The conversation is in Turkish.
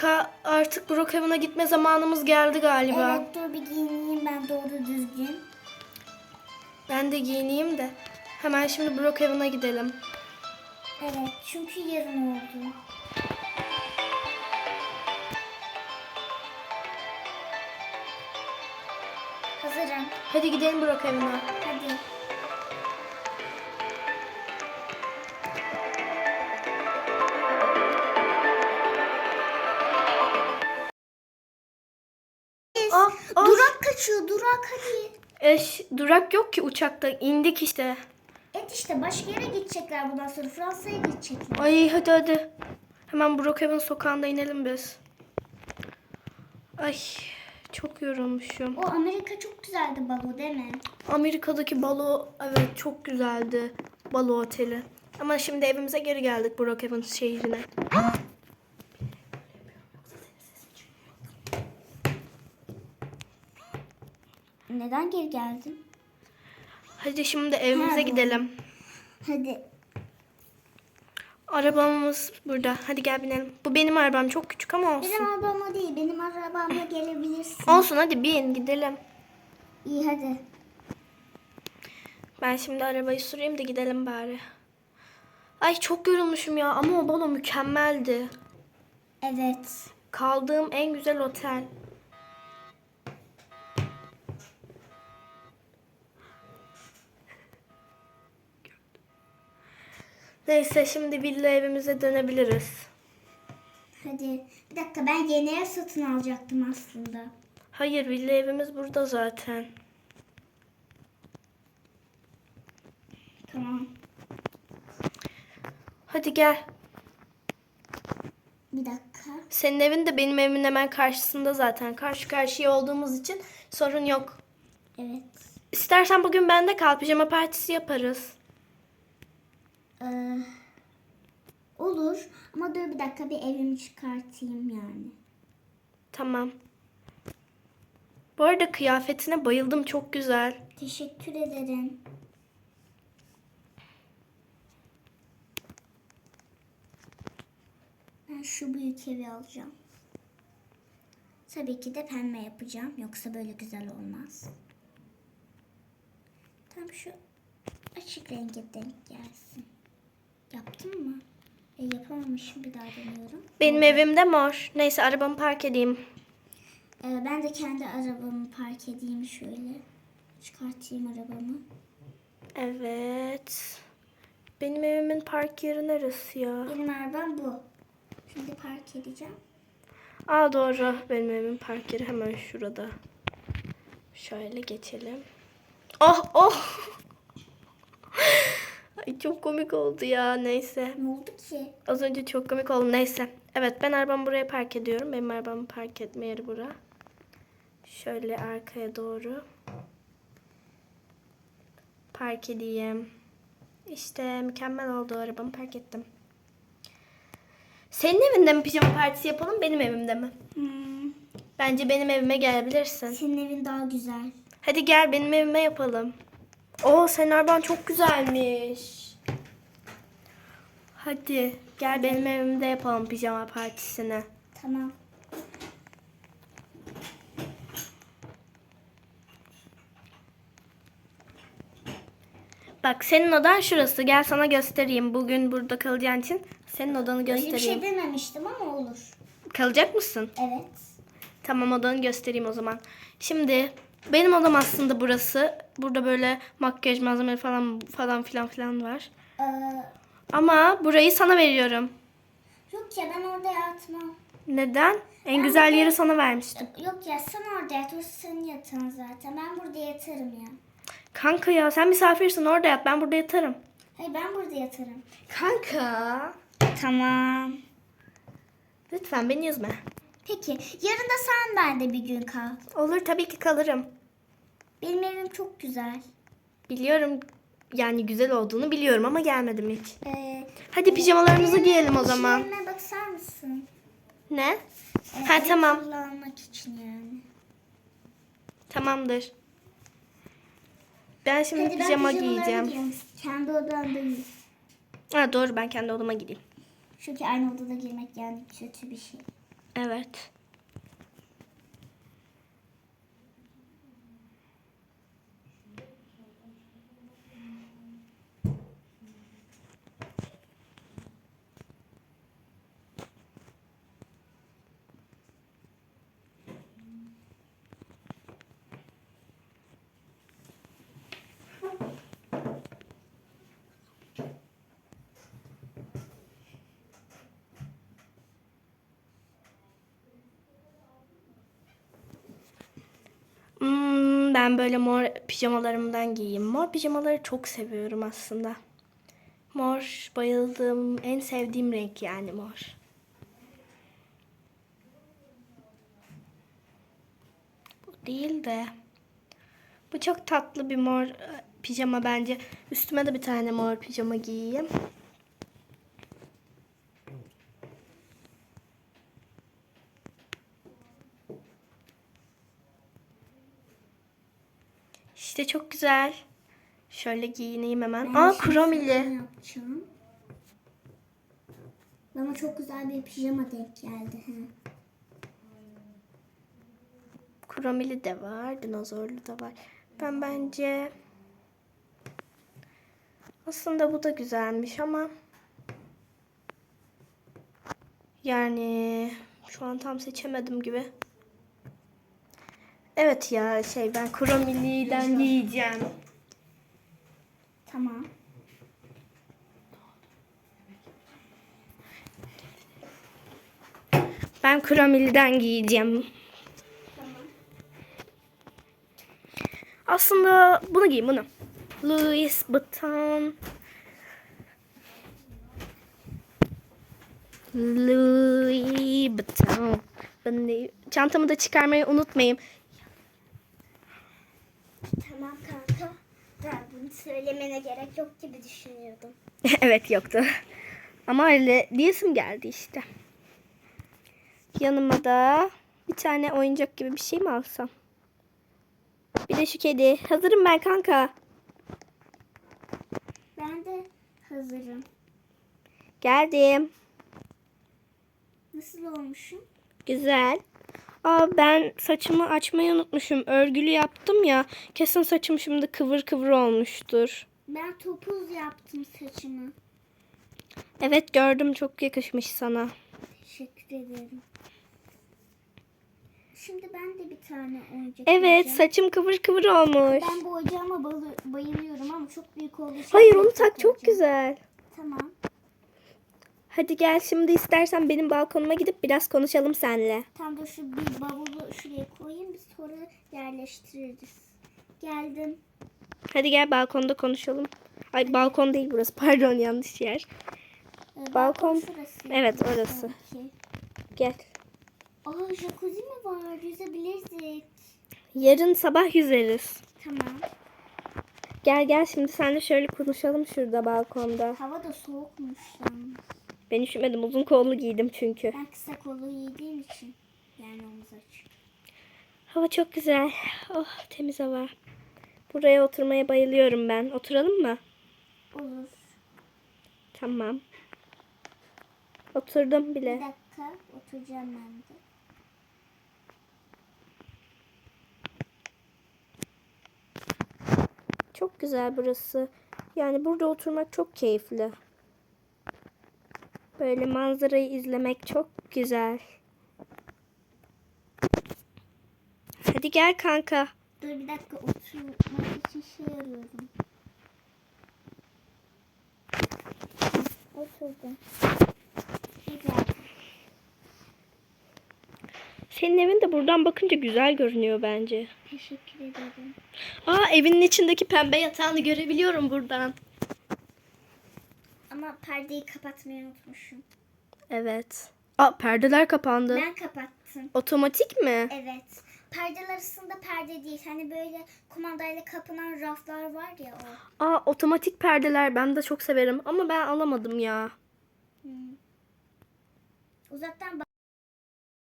Ka artık Brookhaven'a gitme zamanımız geldi galiba. Evet dur bir giyineyim ben doğru düzgün. Ben de giyineyim de. Hemen şimdi Brookhaven'a gidelim. Evet çünkü yarın oldu. Hazırım. Hadi gidelim Brookhaven'a. Hadi. Durak hadi. Eş, durak yok ki uçakta. indik işte. Et işte başka yere gidecekler bundan sonra Fransa'ya gidecekler. Ay hadi hadi. Hemen Brookhaven sokağında inelim biz. Ay çok yorulmuşum. O Amerika çok güzeldi balo değil mi? Amerika'daki balo evet çok güzeldi. Balo oteli. Ama şimdi evimize geri geldik Brookhaven şehrine. Neden geri geldin? Hadi şimdi evimize Ha, gidelim. Hadi. Arabamız burada. Hadi gel binelim. Bu benim arabam çok küçük ama olsun. Benim arabama değil benim arabamla gelebilirsin. Olsun hadi bin gidelim. İyi hadi. Ben şimdi arabayı süreyim de gidelim bari. Ay çok yorulmuşum ya ama o balo mükemmeldi. Evet. Kaldığım en güzel otel. Neyse şimdi villa evimize dönebiliriz. Hadi. Bir dakika ben yeni ev satın alacaktım aslında. Hayır villa evimiz burada zaten. Tamam. Hadi gel. Bir dakika. Senin evin de benim evimin hemen karşısında zaten. Karşı karşıya olduğumuz için sorun yok. Evet. İstersen bugün bende kal. Pijama partisi yaparız. Ee, olur. Ama dur bir dakika bir evimi çıkartayım yani. Tamam. Bu arada kıyafetine bayıldım. Çok güzel. Teşekkür ederim. Ben şu büyük evi alacağım. Tabii ki de pembe yapacağım. Yoksa böyle güzel olmaz. Tam şu açık renge denk gelsin. Yaptım mı? E, yapamamışım. Bir daha deniyorum. Benim evimde mor. Neyse arabamı park edeyim. Ee, ben de kendi arabamı park edeyim şöyle. Çıkartayım arabamı. Evet. Benim evimin park yeri neresi ya? Benim arabam bu. Şimdi park edeceğim. Aa doğru. Benim evimin park yeri hemen şurada. Şöyle geçelim. Oh oh. Ay çok komik oldu ya. Neyse. Ne oldu ki? Az önce çok komik oldu. Neyse. Evet ben arabamı buraya park ediyorum. Benim arabamı park etme yeri bura. Şöyle arkaya doğru. Park edeyim. İşte mükemmel oldu. Arabamı park ettim. Senin evinde mi pijama partisi yapalım benim evimde mi? Hmm, Bence benim evime gelebilirsin. senin evin daha güzel. Hadi gel benim evime yapalım. Oo senin araban çok güzelmiş. Hadi gel benim evimde yapalım pijama partisini. Tamam. Bak senin odan şurası. Gel sana göstereyim. Bugün burada kalacağın için senin odanı Öyle bir göstereyim. şey dememiştim ama olur. Kalacak mısın? Evet. Tamam odanı göstereyim o zaman. Şimdi benim odam aslında burası. Burada böyle makyaj malzemeleri falan falan filan filan var. Ee, Ama burayı sana veriyorum. yok ya ben orada yatmam. Neden? En güzel yeri sana vermiştim. Yok ya sen orada yat. Orası senin yatağın zaten. Ben burada yatarım ya. Kanka ya sen misafirsin orada yat. Ben burada yatarım. Hayır ben burada yatarım. Kanka. Tamam. Lütfen beni üzme. Peki yarın da sen bende bir gün kal. Olur tabii ki kalırım. Benim evim çok güzel. Biliyorum yani güzel olduğunu biliyorum ama gelmedim hiç. Ee, Hadi pijamalarımızı giyelim o zaman. işlerime bakar mısın? Ne? Ee, Ha tamam. Kullanmak için yani. Tamamdır. Ben şimdi Hadi ben pijama pijamalarımı giyeceğim. giyeyim. Kendi odamdayım. Ha doğru ben kendi odama gideyim. Çünkü aynı odada girmek yani kötü bir şey. Evet. Ben böyle mor pijamalarımdan giyeyim. Mor pijamaları çok seviyorum aslında. Mor bayıldığım, en sevdiğim renk yani mor. Bu değil de. Bu çok tatlı bir mor e, pijama bence. Üstüme de bir tane mor pijama giyeyim. İşte çok güzel. Şöyle giyineyim hemen. Ben Aa şimdi kromili. yapacağım. Bana çok güzel bir pijama denk geldi. He. Kromili de var. Dinozorlu da var. Ben bence aslında bu da güzelmiş ama yani şu an tam seçemedim gibi. Evet ya şey ben kromiliden giyeceğim. Tamam. Ben kromiliden giyeceğim. Aslında bunu giyin bunu. Louis Vuitton. Louis Vuitton. Çantamı da çıkarmayı unutmayın. Tamam kanka. Ben bunu söylemene gerek yok gibi düşünüyordum. evet yoktu. Ama öyle diyesim geldi işte. Yanıma da bir tane oyuncak gibi bir şey mi alsam? Bir de şu kedi. Hazırım ben kanka. Ben de hazırım. Geldim. Nasıl olmuşum? Güzel. Aa ben saçımı açmayı unutmuşum. Örgülü yaptım ya. Kesin saçım şimdi kıvır kıvır olmuştur. Ben topuz yaptım saçımı. Evet gördüm çok yakışmış sana. Teşekkür ederim. Şimdi ben de bir tane oyuncak Evet alacağım. saçım kıvır kıvır olmuş. Ben bu oyuncağıma balı- bayılıyorum ama çok büyük olduğu için... Hayır onu tak çok güzel. Tamam. Hadi gel şimdi istersen benim balkonuma gidip biraz konuşalım seninle. Tam da şu bir bavulu şuraya koyayım biz sonra yerleştiririz. Geldim. Hadi gel balkonda konuşalım. Ay balkon değil burası pardon yanlış yer. Ee, Balkon- şurası. Evet, orası. Sanki. Gel. Aa jacuzzi mi var? Yüzebiliriz. Yarın sabah yüzeriz. Tamam. Gel gel şimdi seninle şöyle konuşalım şurada balkonda. Hava da soğukmuş yalnız. Ben üşümedim uzun kollu giydim çünkü. Ben kısa kollu giydiğim için. Yani omuz açık. Hava çok güzel. Oh temiz hava. Buraya oturmaya bayılıyorum ben. Oturalım mı? Olur. Tamam. Oturdum Bir bile. dakika oturacağım ben de. Çok güzel burası. Yani burada oturmak çok keyifli. Böyle manzarayı izlemek çok güzel. Hadi gel kanka. Dur bir dakika oturmak için şey arıyorum. Oturdum. Güzel. Senin evin de buradan bakınca güzel görünüyor bence. Teşekkür ederim. Aa evinin içindeki pembe yatağını görebiliyorum buradan. Ama perdeyi kapatmayı unutmuşum. Evet. Aa perdeler kapandı. Ben kapattım. Otomatik mi? Evet. Perdeler arasında perde değil. Hani böyle kumandayla kapanan raflar var ya o. Aa otomatik perdeler ben de çok severim ama ben alamadım ya. Uzaktan bak.